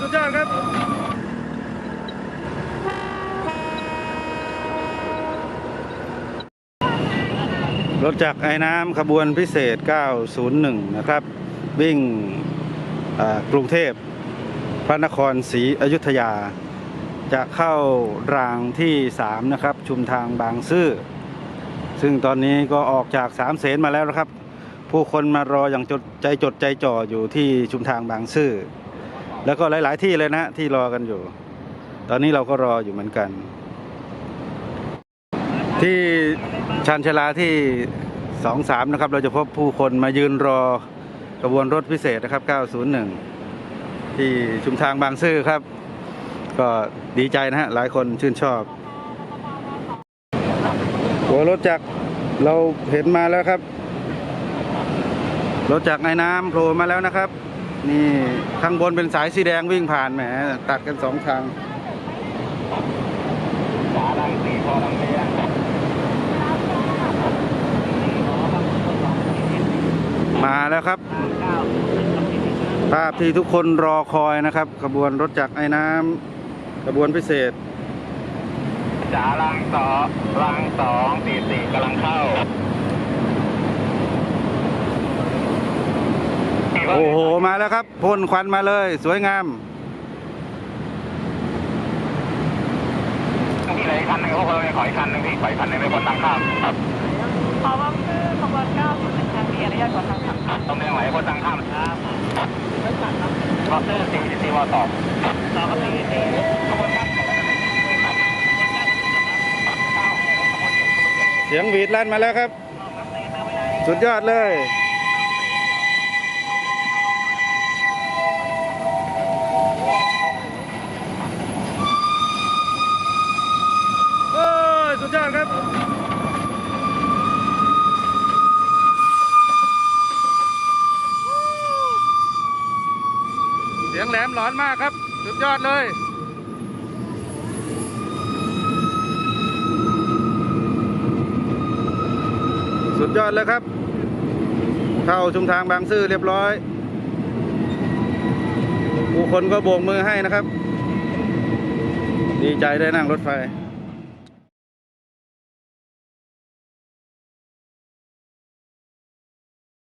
สุดยอดครับรถจากรไอ้น้ำขบวนพิเศษ 901 นะครับ วิ่งกรุงเทพ พระนครศรีอยุธยา จะเข้ารางที่ 3 นะครับ ชุมทางบางซื่อ ซึ่งตอนนี้ก็ออกจากสามเสนมาแล้วนะครับ ผู้คนมารออย่างจดใจจดใจจ่ออยู่ที่ชุมทางบางซื่อ แล้วก็หลาย ๆ ที่เลยนะที่รอกันอยู่ ตอนนี้เราก็รออยู่เหมือนกัน ที่ชานชลาที่สองสามนะครับ เราจะพบผู้คนมายืนรอกระบวนรถพิเศษนะครับ 901 ที่ชุมทางบางซื่อครับ ก็ดีใจนะฮะ หลายคนชื่นชอบหัวรถจักรเราเห็นมาแล้วครับ รถจักรในน้ำโผล่มาแล้วนะครับ นี่ข้างบนเป็นสายสีแดงวิ่งผ่านแหมตัดกันสองทางมาแล้วครับ ภาพที่ทุกคนรอคอยนะครับ ขบวนรถจักรไอ้น้ำขบวนพิเศษจ๋ารางสองรางสองสี่สี่กำลังเข้า โอ้โห มาแล้วครับพ่นควันมาเลย สวยงามมีอะไรคันหนึ่งพวกเราขออีกคันหนึ่งพี่ขออีกคันหนึ่งเป็นคนต่างข้ามครับขอว่าคือขบวนเก้าศูนย์หนึ่งทางมีอนุญาตก่อทางขับตรงนี้ไหนคนต่างข้ามครับไม่สั่งครับรถซื้อสี่สี่วอสองต่อครับสี่สี่ขบวนข้ามเสียงหวีดลั่นมาแล้วครับ สุดยอดเลย โอ้ ยอดครับเสียงแหลมหลอนมากครับ สุดยอดเลย สุดยอดเลยครับ เข้าชุมทางบางซื่อเรียบร้อย ผู้คนก็โบกมือให้นะครับ ดีใจได้นั่งรถไฟ